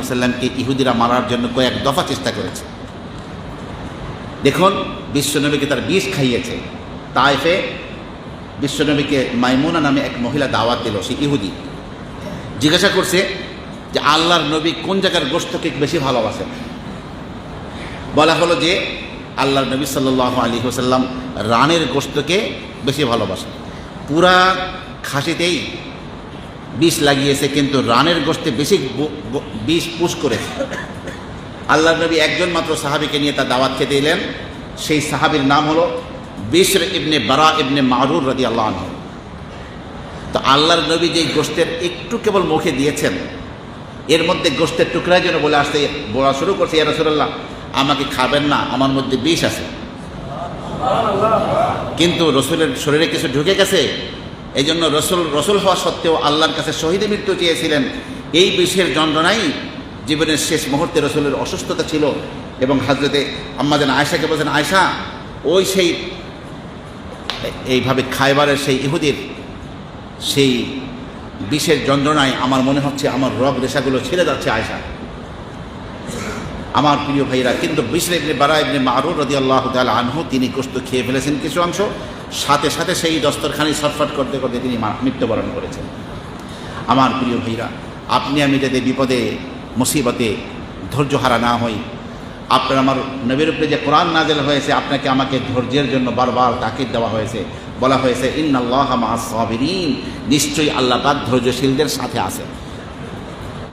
আসাল্লামকে ইহুদিরা মারার জন্য কয়েক দফা চেষ্টা করেছে। দেখুন, বিশ্বনবীকে তার বিষ খাইয়েছে। তাইফে বিশ্বনবীকে মাইমুনা নামে এক মহিলা দাওয়াত দিল, সে ইহুদি। জিজ্ঞাসা করছে যে, আল্লাহর নবী কোন জায়গার গোস্তকে বেশি ভালোবাসেন বলা হলো যে, আল্লাহর নবী সাল্লাহ আলী হোসাল্লাম রানের গোস্তকে বেশি ভালোবাসেন পুরা খাসিতেই বিষ লাগিয়েছে, কিন্তু রানের গোস্তে বেশি বিষ পুষ করেছে। আল্লাহ নবী একজন মাত্র সাহাবিকে নিয়ে তার দাওয়াত খেতে এলেন। সেই সাহাবির নাম হলো বিশর ইবনে বারা ইবনে মারুর রাদি আল্লাহ। তো আল্লাহর নবী যেই গোষ্ঠের একটু কেবল মুখে দিয়েছেন, এর মধ্যে গোস্তের টুকরা যেন বলে আসতে বলা শুরু করছে, ইয়া রাসূলুল্লাহ, আমাকে খাবেন না, আমার মধ্যে বিষ আছে। কিন্তু রসুলের শরীরে কিছু ঢুকে গেছে এই জন্য রসুল রসুল হওয়া সত্ত্বেও আল্লাহর কাছে শহীদে মৃত্যু চেয়েছিলেন। এই বিষের যন্ত্রণাই জীবনের শেষ মুহূর্তে রসুলের অসুস্থতা ছিল এবং হাজরতে আম্মাজান আয়সাকে বলছেন আয়সা ওই সেই এইভাবে খাইবারের সেই ইহুদির সেই বিষের যন্ত্রণায় আমার মনে হচ্ছে আমার রগ রেশাগুলো ছেড়ে যাচ্ছে আয়সা আমার প্রিয় ভাইরা, কিন্তু বিশর ইবনে বারা ইবনে মারুর রদি আল্লাহ তাল আনহু তিনি গোস্ত খেয়ে ফেলেছেন কিছু অংশ। সাথে সাথে সেই দস্তরখানি ছটফট করতে করতে তিনি মৃত্যুবরণ করেছেন। আমার প্রিয় ভাইরা, আপনি আমি যাতে বিপদে, মুসিবতে ধৈর্য হারা না হই, আপনার আমার নবীর উপরে যে কোরআন নাজেল হয়েছে, আপনাকে আমাকে ধৈর্যের জন্য বারবার তাকিদ দেওয়া হয়েছে। বলা হয়েছে, ইন্নাল্লাহ মা সাবিরিন। নিশ্চয়ই আল্লাহ পাক ধৈর্যশীলদের সাথে আছে।